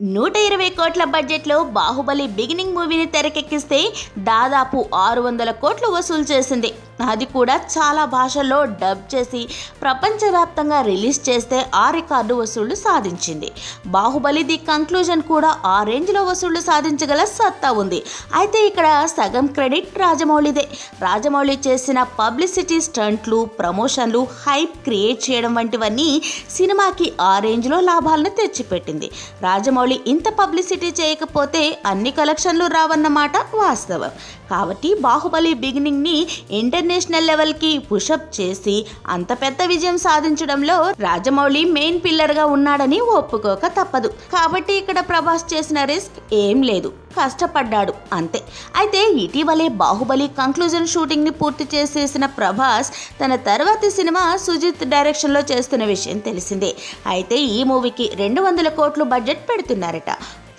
నూట ఇరవై కోట్ల బడ్జెట్లో బాహుబలి బిగినింగ్ మూవీని తెరకెక్కిస్తే దాదాపు ఆరు వందల కోట్లు వసూలు చేసింది. అది కూడా చాలా భాషల్లో డబ్ చేసి ప్రపంచవ్యాప్తంగా రిలీజ్ చేస్తే ఆ రికార్డు వసూళ్ళు సాధించింది. బాహుబలి ది కంక్లూజన్ కూడా ఆ రేంజ్లో వసూళ్ళు సాధించగల సత్తా ఉంది. అయితే ఇక్కడ సగం క్రెడిట్ రాజమౌళిదే. రాజమౌళి చేసిన పబ్లిసిటీ స్టంట్లు ప్రమోషన్లు హైప్ క్రియేట్ చేయడం వంటివన్నీ సినిమాకి ఆ రేంజ్లో లాభాలను తెచ్చిపెట్టింది. రాజమౌళి ఇంత పబ్లిసిటీ చేయకపోతే అన్ని కలెక్షన్లు రావన్నమాట వాస్తవం. కాబట్టి బాహుబలి బిగినింగ్ని ఇంటర్నేషనల్ లెవెల్కి పుషప్ చేసి అంత పెద్ద విజయం సాధించడంలో రాజమౌళి మెయిన్ పిల్లర్గా ఉన్నాడని ఒప్పుకోక తప్పదు. కాబట్టి ఇక్కడ ప్రభాస్ చేసిన రిస్క్ ఏం లేదు. కష్టపడ్డాడు. అంతే. అయితే ఇటీవలే బాహుబలి కంక్లూజన్ షూటింగ్ని పూర్తి చేసేసిన ప్రభాస్ తన తర్వాతి సినిమా సుజిత్ డైరెక్షన్లో చేస్తున్న విషయం తెలిసిందే. అయితే ఈ మూవీకి రెండు వందల కోట్లు బడ్జెట్ పెడుతున్నారట.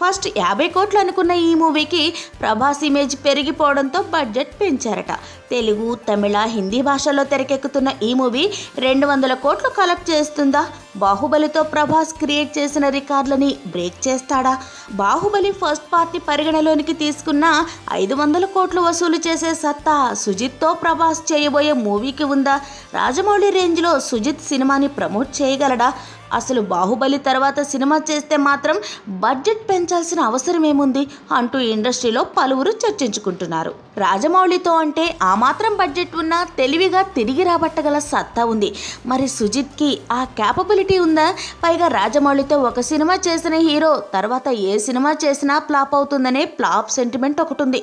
ఫస్ట్ యాభై కోట్లు అనుకున్న ఈ మూవీకి ప్రభాస్ ఇమేజ్ పెరిగిపోవడంతో బడ్జెట్ పెంచారట. తెలుగు తమిళ హిందీ భాషల్లో తెరకెక్కుతున్న ఈ మూవీ రెండు వందల కోట్లు కలెక్ట్ చేస్తుందా? బాహుబలితో ప్రభాస్ క్రియేట్ చేసిన రికార్డులని బ్రేక్ చేస్తాడా? బాహుబలి ఫస్ట్ పార్టీ పరిగణలోనికి తీసుకున్న ఐదు వందల కోట్లు వసూలు చేసే సత్తా సుజిత్తో ప్రభాస్ చేయబోయే మూవీకి ఉందా? రాజమౌళి రేంజ్లో సుజిత్ సినిమాని ప్రమోట్ చేయగలడా? అసలు బాహుబలి తర్వాత సినిమా చేస్తే మాత్రం బడ్జెట్ పెంచాల్సిన అవసరం ఏముంది అంటూ ఇండస్ట్రీలో పలువురు చర్చించుకుంటున్నారు. రాజమౌళితో అంటే ఆ మాత్రం బడ్జెట్ ఉన్నా తెలివిగా తిరిగి రాబట్టగల సత్తా ఉంది. మరి సుజిత్కి ఆ క్యాపబిలిటీ ఉందా? పైగా రాజమౌళితో ఒక సినిమా చేసిన హీరో తర్వాత ఏ సినిమా చేసినా ఫ్లాప్ అవుతుందనే ఫ్లాప్ సెంటిమెంట్ ఒకటి ఉంది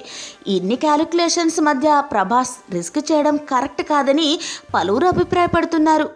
ఇన్ని క్యాలిక్యులేషన్స్ మధ్య ప్రభాస్ రిస్క్ చేయడం కరెక్ట్ కాదని పలువురు అభిప్రాయపడుతున్నారు.